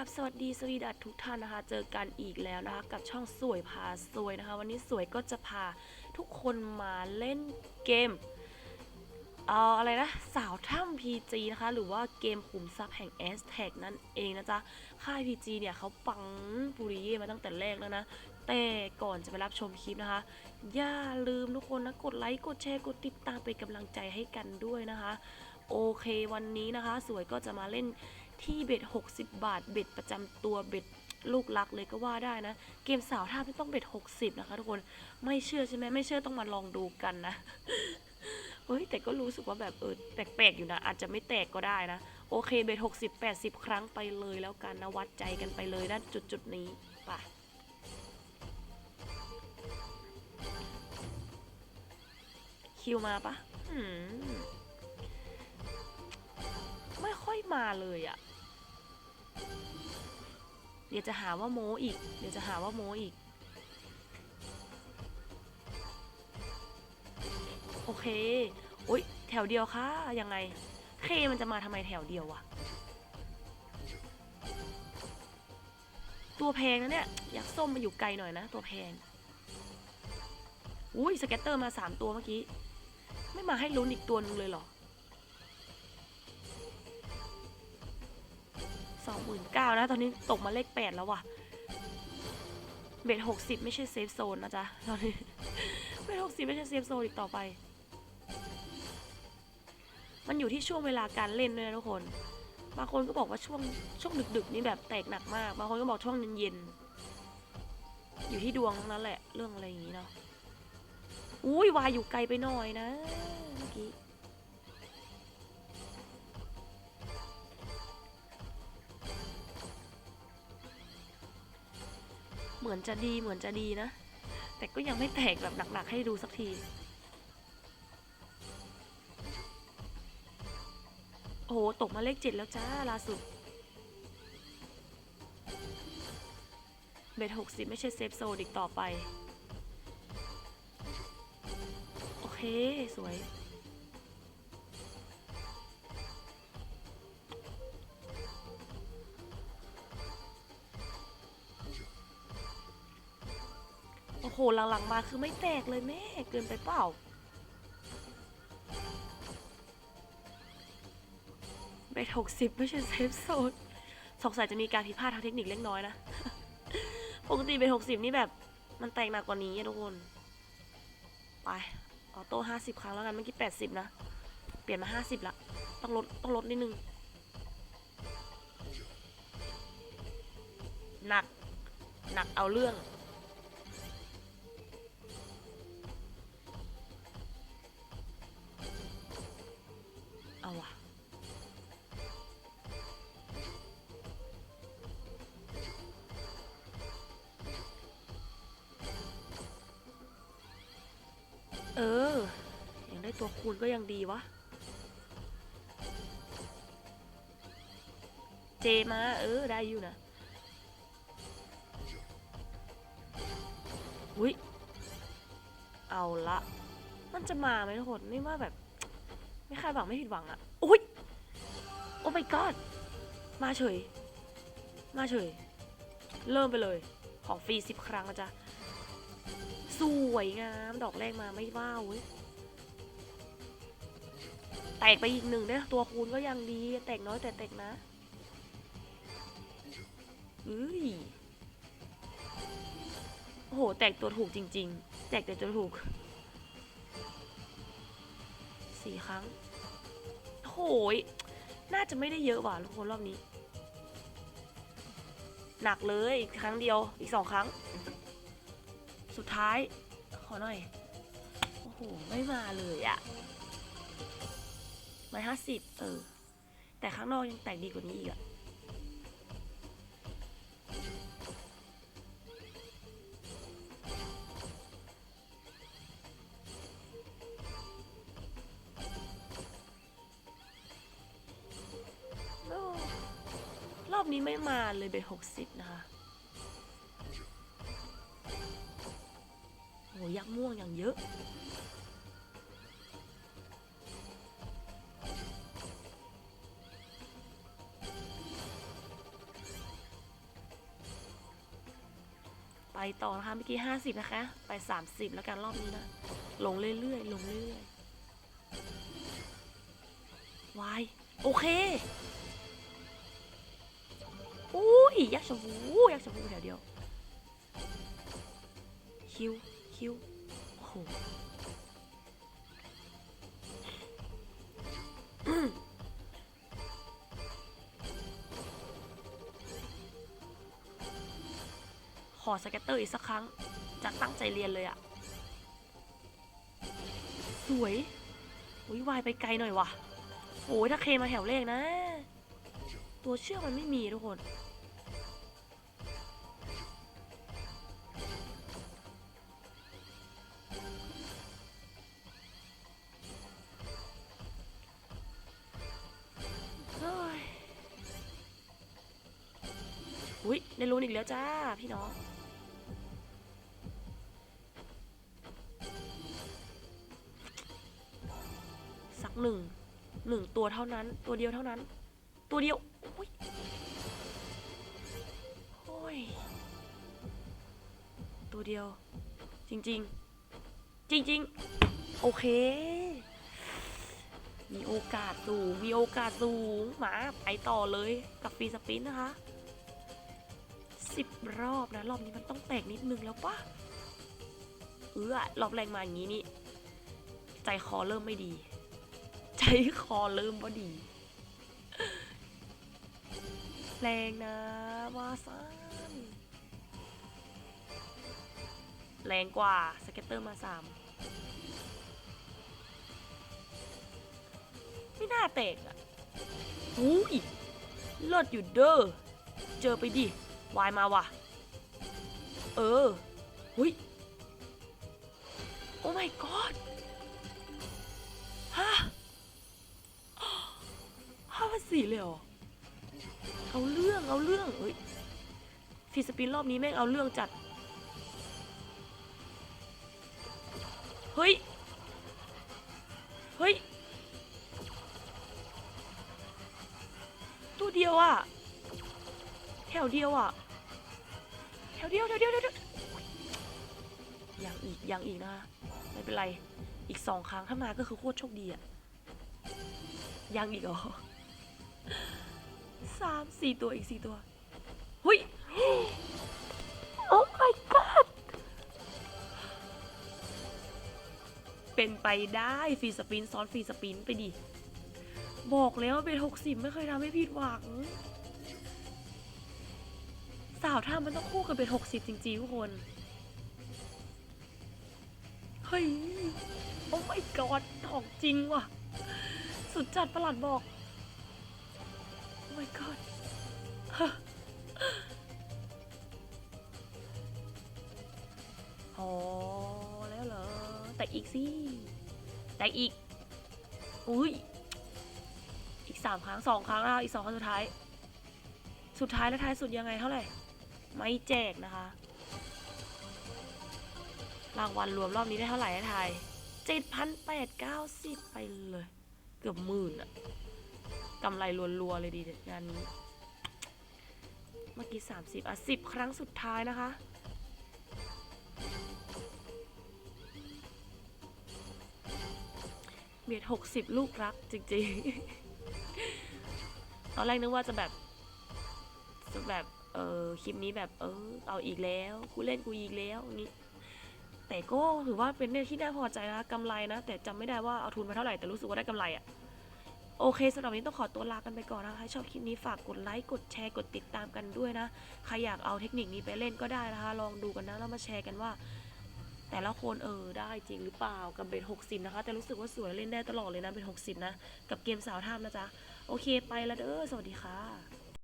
ราบสวัสดีสวีดัตทุกท่านนะคะ เจอกันอีกแล้วนะคะ กับช่องสวยพาสวยนะคะ วันนี้สวยก็จะพาทุกคนมาเล่นเกมเอาอะไรนะ สาวถ้ำ PG นะคะ หรือว่าเกมขุมทรัพย์แห่ง s t a g นั่นเองนะจ๊ะ ค่าย PG เนี่ยเขาปังปุริเย่มาตั้งแต่แรกแล้วนะ แต่ก่อนจะไปรับชมคลิปนะคะ อย่าลืมทุกคนนะ กดไลค์กดแชร์กดติดตามเป็นกำลังใจให้กันด้วยนะคะ โอเควันนี้นะคะ สวยก็จะมาเล่น ที่เบ็ด 60 บาท เบ็ดประจำตัวเบ็ดลูกรักเลยก็ว่าได้นะ เกมสาวท่าไม่ต้องเบ็ด 60 นะคะทุกคนไม่เชื่อใช่ไหมไม่เชื่อต้องมาลองดูกันนะเฮ้ยแต่ก็รู้สึกว่าแบบเออแปลกๆอยู่นะ อาจจะไม่แตกก็ได้นะ โอเคเบ็ด 60 80 ครั้งไปเลยแล้วกันนะวัดใจกันไปเลยนะจุดจุดนี้ป่ะคิวมาปะไม่ค่อยมาเลยอะ่ะ เดี๋ยวจะหาว่าโมอีก เดี๋ยวจะหาว่าโมอีก โอเค โอ๊ย แถวเดียวค่ะ ยังไง เคมันจะมาทำไมแถวเดียววะ ตัวแพงนะเนี่ยอยากส้มมาอยู่ไกลหน่อยนะ ตัวแพง อุ้ยสเก็ตเตอร์มาสามตัวเมื่อกี้ ไม่มาให้ลุ้นอีกตัวหนึงเลยเหรอ องหมื่นเก้านะ ตอนนี้ตกมาเลขแปดแล้วว่ะ เบ็ดหกสิบไม่ใช่เซฟโซนนะจ๊ะ ตอนนี้ เบ็ดหกสิบไม่ใช่เซฟโซนอีกต่อไป มันอยู่ที่ช่วงเวลาการเล่นด้วยนะทุกคน บางคนก็บอกว่าช่วงช่วงดึกๆนี่แบบแตกหนักมาก บางคนก็บอกช่วงเย็นๆ อยู่ที่ดวงทั้งนั้นแหละ เรื่องอะไรอย่างนี้เนาะ อุ้ยวายอยู่ไกลไปหน่อยนะเมื่อกี้ เหมือนจะดีเหมือนจะดีนะ แต่ก็ยังไม่แตกแบบหนักๆให้ดูสักที โอ้โห ตกมาเลขเจ็ดแล้วจ้าล่าสุดเบทหกสิบไม่ใช่เซฟโซนอีกต่อไป โอเค สวย หหลังๆมาคือไม่แตกเลยแม่เกินไปเปล่า เบทหกสิบไม่ใช่เซฟโซนสงสัยจะมีการผิดพลาดทางเทคนิคเล็กน้อยนะ ปกติเบทหกสิบนี่แบบมันแตกหนักกว่านี้ทุกคน ไปออโต้ห้าสิบครั้งแล้วกันเมื่อกี้แปดสิบนะ เปลี่ยนมาห้าสิบละ ต้องลดต้องลดนิดนึง หนัก หนักเอาเรื่อง เอาว่ะเออยังได้ตัวคูณก็ยังดีวะ เจมาเออ ได้อยู่นะอุ้ยเอาละ มันจะมาไหมทุกคน นี่ว่าแบบ ไม่คาดหวังไม่ผิดหวังอะอุ้ยโอ้ my god มาเฉย มาเฉย เริ่มไปเลย ของฟรีสิบครั้งนะจ๊ะ สวยงาม ดอกแรกมาไม่ว้าวเว้ย แตกไปอีกหนึ่งเนี่ยตัวคูณก็ยังดี แตกน้อยแต่แตกนะเอ้ยโอ้โห แตกตัวถูกจริง ๆ แตกแต่ตัวถูก สี่ครั้งโหยน่าจะไม่ได้เยอะว่ะทุกคนรอบนี้ หนักเลยอีกครั้งเดียวอีกสองครั้ง สุดท้าย ขอหน่อย โอ้โห ไม่มาเลยอะไม่ห้าสิบเออ แต่ข้างนอกยังแตกดีกว่านี้อีกอะ อบนี้ไม่มาเลยเบนหกสิบนะคะโหยักษ์ม่วงอย่างเยอะ ไปต่อนะคะเมื่อกี้50นะคะ ไป30แล้วกันรอบนี้นะ ลงเรื่อยๆ ลงเรื่อยๆวาย โอเค อุ้ยยักษ์ชมพูยักษ์ชมพูแถวเดียว คิวคิวโอ้โหขอสเก็ตเตอร์อีกสักครั้งจะตั้งใจเรียนเลยอะสวยอุ้ยวายไปไกลหน่อยวะโอ้ยถ้าเคมาแถวเลขนะ ตัวเชือกมันไม่มีทุกคน เฮ้ย อุ้ยได้ลุ้นอีกแล้วจ้า พี่น้องสักหนึ่งหนึ่งตัวเท่านั้น ตัวเดียวเท่านั้น ตัวเดียว อ้ยโอ้ย ตัวเดียว จริงๆจริงๆโอเค มีโอกาสสูง มีโอกาสสูงมาไปต่อเลยกับฟรีสปินนะคะสิบรอบนะ รอบนี้มันต้องแตกนิดนึงแล้วปะเออรอบแรงมาอย่างนี้นี่ ใจคอเริ่มไม่ดี ใจคอเริ่มว่ดี แรงนะว่าซันแรงกว่าสเก็ตเตอร์มาสามไม่น่าแตกอะหูยลิศอยู่เด้อเจอไปดิวายมาว่ะ เออหุยโอ้ my god ฮะห้าพันสี่เลยเหรอ เอาเรื่องเอาเรื่องเอ้ยฟีสปินรอบนี้แม่งเอาเรื่องจัด เฮ้ย เฮ้ย ตัวเดียวอะแถวเดียวอะแถวเดียวแถวเดียวแถวเดียวยังอีกยังอีกนะไม่เป็นไร อีกสองครั้งถ้ามาก็คือโคตรโชคดีอะยังอีกเหรอามสี่ตัวอีกสี่ตัวหุยโอ้ my god เป็นไปได้ฟรีสปินซ้อนฟรีสปินไปดิ บอกแล้วว่าเป็นหกสิบไม่เคยทำให้ผิดหวัง สาวท่ามันต้องคู่กันเป็นหกสิบจริงๆทุกคน เฮ้ย โอ้ my god ของจริงว่ะ สุดจัดประหลัดบอกโอ้ my god ฮะอ๋อแล้วเหรอ แต่อีกสิ แต่อีก อุ้ย อีกสามครั้งสองครั้งแล้วอีกสองครั้งสุดท้าย สุดท้ายและท้ายสุดยังไงเท่าไหร่ ไม่แจกนะคะ รางวัลรวมรอบนี้ได้เท่าไหร่นะทายเจ็ดพันแปดเก้าสิบไปเลย เกือบหมื่นอะ กำไรรัวๆเลยดีงานนี้ เมื่อกี้สามสิบอะสิบครั้งสุดท้ายนะคะ เบียดหกสิบลูกรักจริงๆ ตอนแรกนึกว่าจะแบบจะแบบ เออคลิปนี้แบบเออเอาอีกแล้ว กูเล่นกูอีกแล้วงนี้แต่ก็ถือว่าเป็นเรื่อที่น่าพอใจนะกำไรนะ แต่จำไม่ได้ว่าเอาทุนมาเท่าไหร่แต่รู้สึกว่าได้กำไรอะ โอเคสำหรับวันนี้ต้องขอตัวลากันไปก่อนนะคะ ชอบคลิปนี้ฝากกดไลค์กดแชร์กดติดตามกันด้วยนะ ใครอยากเอาเทคนิคนี้ไปเล่นก็ได้นะคะ ลองดูกันนะแล้วมาแชร์กันว่า แต่ละคนเออได้จริงหรือเปล่ากับเบทหกสิบนะคะ แต่รู้สึกว่าสวยเล่นได้ตลอดเลยนะเป็นหกสิบนะ กับเกมสาวท่ามนะจ๊ะ โอเคไปแล้วเด้อสวัสดีค่ะ